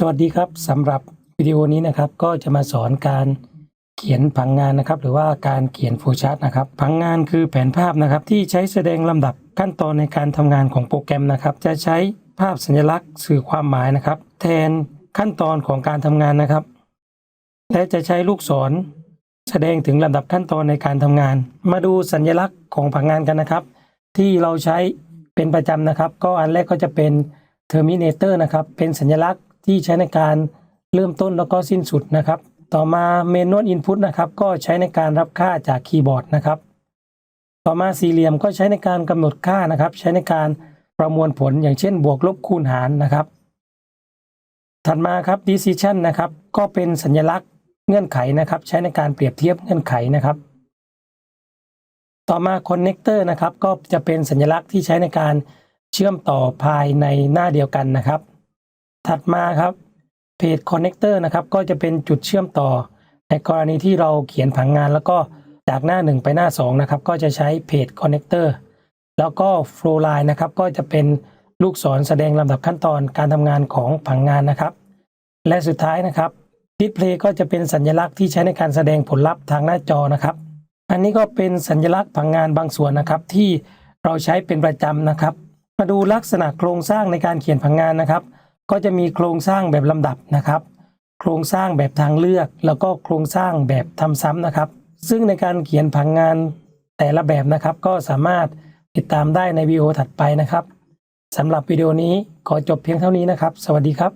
สวัสดีครับสำหรับวิดีโอนี้นะครับก็จะมาสอนการเขียนผังงานนะครับ หรือว่าการเขียนโฟล์ชาร์ตนะครับผังงานคือแผนภาพนะครับ ที่ใช้แสดงลำดับขั้นตอนในการทำงานของโปรแกรมนะครับ จะใช้ภาพสัญลักษณ์สื่อความหมายนะครับ แทนขั้นตอนของการทำงานนะครับ และจะใช้ลูกศรแสดงถึงลำดับขั้นตอนในการทำงาน มาดูสัญลักษณ์ของผังงานกันนะครับ ที่เราใช้เป็นประจำนะครับ ก็อันแรกก็จะเป็น Terminator นะครับ เป็นสัญลักษณ์ ที่ใช้ในการเริ่มต้นแล้วก็สิ้นสุดนะครับ ต่อมา Manual Input นะครับ ก็ใช้ในการรับค่าจากคีย์บอร์ดนะครับ ต่อมาสี่เหลี่ยมก็ใช้ในการกำหนดค่านะครับ ใช้ในการประมวลผลอย่างเช่นบวกลบคูณหารนะครับ ถัดมาครับ Decision นะครับ ก็เป็นสัญลักษณ์เงื่อนไขนะครับ ใช้ในการเปรียบเทียบเงื่อนไขนะครับต่อมา Connector นะครับก็จะเป็นสัญลักษณ์ที่ใช้ในการเชื่อมต่อภายในหน้าเดียวกันนะครับ ถัดมาครับ Page Connector นะครับก็จะเป็นจุดเชื่อมต่อ ในกรณีที่เราเขียนผังงาน แล้วก็จากหน้า 1 ไปหน้า2นะครับก็จะใช้ Page Connector แล้วก็ Flow Line นะครับก็จะเป็นลูกศรแสดงลำดับขั้นตอนการทำงานของผังงานนะครับ และสุดท้ายนะครับ Display ก็จะเป็นสัญลักษณ์ที่ใช้ในการแสดงผลลัพธ์ทางหน้าจอนะครับ อันนี้ก็เป็นสัญลักษณ์ผังงานบางส่วนนะครับ ที่เราใช้เป็นประจำนะครับ มาดูลักษณะโครงสร้างในการเขียนผังงานนะครับ ก็จะมีโครงสร้างแบบลำดับนะครับ โครงสร้างแบบทางเลือก แล้วก็โครงสร้างแบบทำซ้ำนะครับ ซึ่งในการเขียนผังงานแต่ละแบบนะครับ ก็สามารถติดตามได้ในวิดีโอถัดไปนะครับสำหรับวิดีโอนี้ขอจบเพียงเท่านี้นะครับ สวัสดีครับ